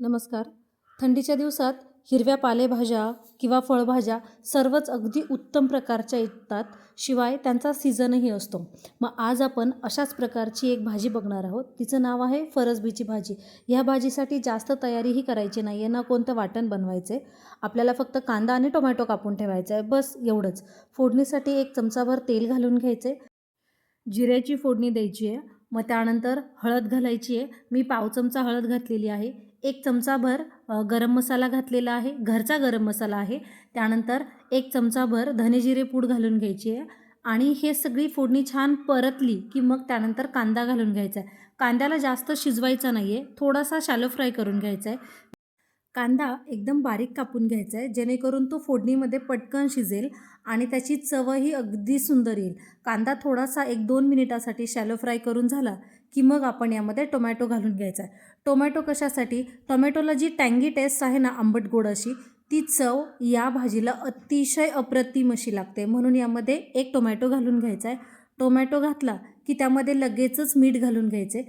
नमस्कार. थंडीच्या दिवसात हिरव्या पालेभाज्या किंवा फळभाज्या सर्वच अगदी उत्तम प्रकारच्या येतात शिवाय त्यांचा सीझनही असतो. मग आज आपण अशाच प्रकारची एक भाजी बघणार आहोत. तिचं नाव आहे फरसबीची भाजी. ह्या भाजीसाठी जास्त तयारीही करायची नाही आहे ना कोणतं वाटण बनवायचं आहे आपल्याला फक्त कांदा आणि टोमॅटो कापून ठेवायचं आहे बस एवढंच. फोडणीसाठी एक चमचाभर तेल घालून घ्यायचे जिऱ्याची फोडणी द्यायची आहे मग त्यानंतर हळद घालायची आहे मी पाव चमचा हळद घातलेली आहे. एक चमचाभर गरम मसाला घातलेला आहे घरचा गरम मसाला आहे. त्यानंतर एक चमचाभर धनेजिरे पूड घालून घ्यायची आहे आणि हे सगळी फोडणी छान परतली की मग त्यानंतर कांदा घालून घ्यायचा आहे. कांद्याला जास्त शिजवायचा नाही आहे थोडासा शॅलो फ्राय करून घ्यायचा आहे. कांदा एकदम बारीक कापून घ्यायचा आहे जेणेकरून तो फोडणीमध्ये पटकन शिजेल आणि त्याची चवही अगदी सुंदर येईल. कांदा थोडासा एक दोन मिनिटासाठी शॅलो फ्राय करून झाला की मग आपण यामध्ये टोमॅटो घालून घ्यायचा आहे. टोमॅटो कशासाठी? टोमॅटोला जी टँगी टेस्ट आहे ना आंबट गोड अशी ती चव या भाजीला अतिशय अप्रतिम अशी लागते. म्हणून यामध्ये एक टोमॅटो घालून घ्यायचा आहे. टोमॅटो घातला की त्यामध्ये लगेचच मीठ घालून घ्यायचे.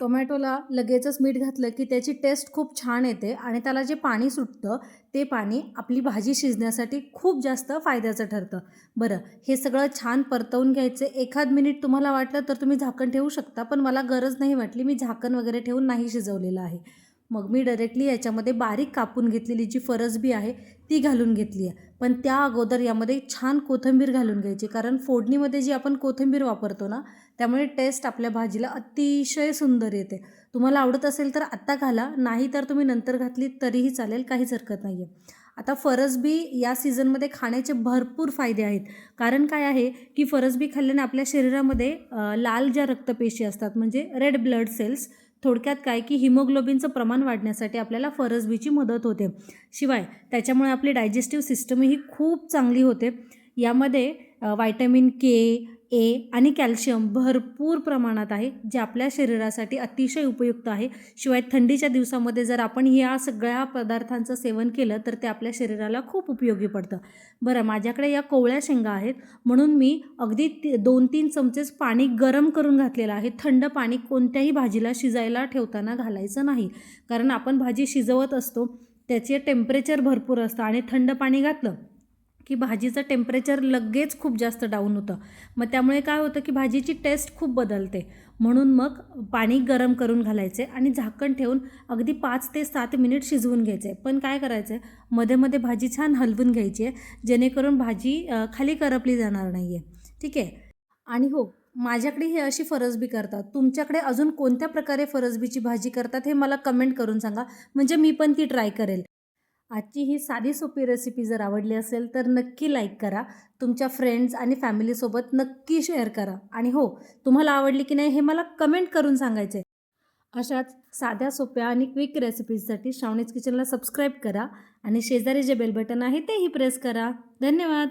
टोमॅटोला लगेचच मीठ घातलं की त्याची टेस्ट खूप छान येते आणि त्याला जे पाणी सुटतं ते पाणी आपली भाजी शिजण्यासाठी खूप जास्त फायद्याचं ठरतं. बरं हे सगळं छान परतवून घ्यायचं. एखाद मिनिट तुम्हाला वाटलं तर तुम्ही झाकण ठेवू शकता पण मला गरज नाही वाटली. मी झाकण वगैरे ठेवून नाही शिजवलेलं आहे. मग मी डायरेक्टली याच्यामध्ये बारीक कापून घेतलेली जी फरसबी आहे ती घालून घेतली आहे. पण त्या अगोदर यामध्ये छान कोथिंबीर घालून घ्यायची कारण फोडणीमध्ये जी आपण कोथिंबीर वापरतो ना त्यामुळे टेस्ट आपल्या भाजीला अतिशय सुंदर येते. तुम्हाला आवडत असेल तर आत्ता घाला नाही तर तुम्ही नंतर घातली तरीही चालेल काहीच हरकत नाही आहे आता फरसबी या सीझनमध्ये खाण्याचे भरपूर फायदे आहेत. कारण काय आहे की फरसबी खाल्ल्याने आपल्या शरीरामध्ये लाल ज्या रक्तपेशी असतात म्हणजे रेड ब्लड सेल्स थोडक्यात काय की हिमोग्लोबिनचं प्रमाण वाढण्यासाठी आपल्याला फरसबीची मदत होते. शिवाय त्याच्यामुळे आपली डायजेस्टिव्ह सिस्टमही खूप चांगली होते. यामध्ये व्हायटॅमिन के ए आणि कॅल्शियम भरपूर प्रमाणात आहे जे आपल्या शरीरासाठी अतिशय उपयुक्त आहे. शिवाय थंडीच्या दिवसामध्ये जर आपण या सगळ्या पदार्थांचं सेवन केलं तर ते आपल्या शरीराला खूप उपयोगी पडतं. बरं माझ्याकडे या कोवळ्या शेंगा आहेत. म्हणून मी अगदी ती दोन तीन चमचेच पाणी गरम करून घातलेलं आहे. थंड पाणी कोणत्याही भाजीला शिजायला ठेवताना घालायचं नाही. कारण आपण भाजी शिजवत असतो त्याचे टेम्परेचर भरपूर असतं आणि थंड पाणी घातलं की भाजीचं टेम्परेचर लगेच खूप जास्त डाऊन होतं. मग त्यामुळे काय होतं की भाजीची टेस्ट खूप बदलते. म्हणून मग पाणी गरम करून घालायचे आणि झाकण ठेवून अगदी पाच ते सात मिनिट शिजवून घ्यायचे. पण काय करायचं? आहे मध्ये मध्ये भाजी छान हलवून घ्यायची आहे. जेणेकरून भाजी खाली करपली जाणार नाही आहे ठीक आहे? आणि हो माझ्याकडे हे अशी फरसबी करतात. तुमच्याकडे अजून कोणत्या प्रकारे फरसबीची भाजी करतात हे मला कमेंट करून सांगा. म्हणजे मी पण ती ट्राय करेल. आजची ही साधी सोपी रेसिपी जर आवडली असेल तर नक्की लाईक करा. तुमच्या फ्रेंड्स आणि फॅमिलीसोबत नक्की शेअर करा. आणि हो तुम्हाला आवडली की नाही हे मला कमेंट करून सांगायचे अशाच साध्या सोप्या आणि क्विक रेसिपीजसाठी श्रावणीज किचनला सबस्क्राईब करा. आणि शेजारी जे बेल बटन आहे तेही प्रेस करा. धन्यवाद!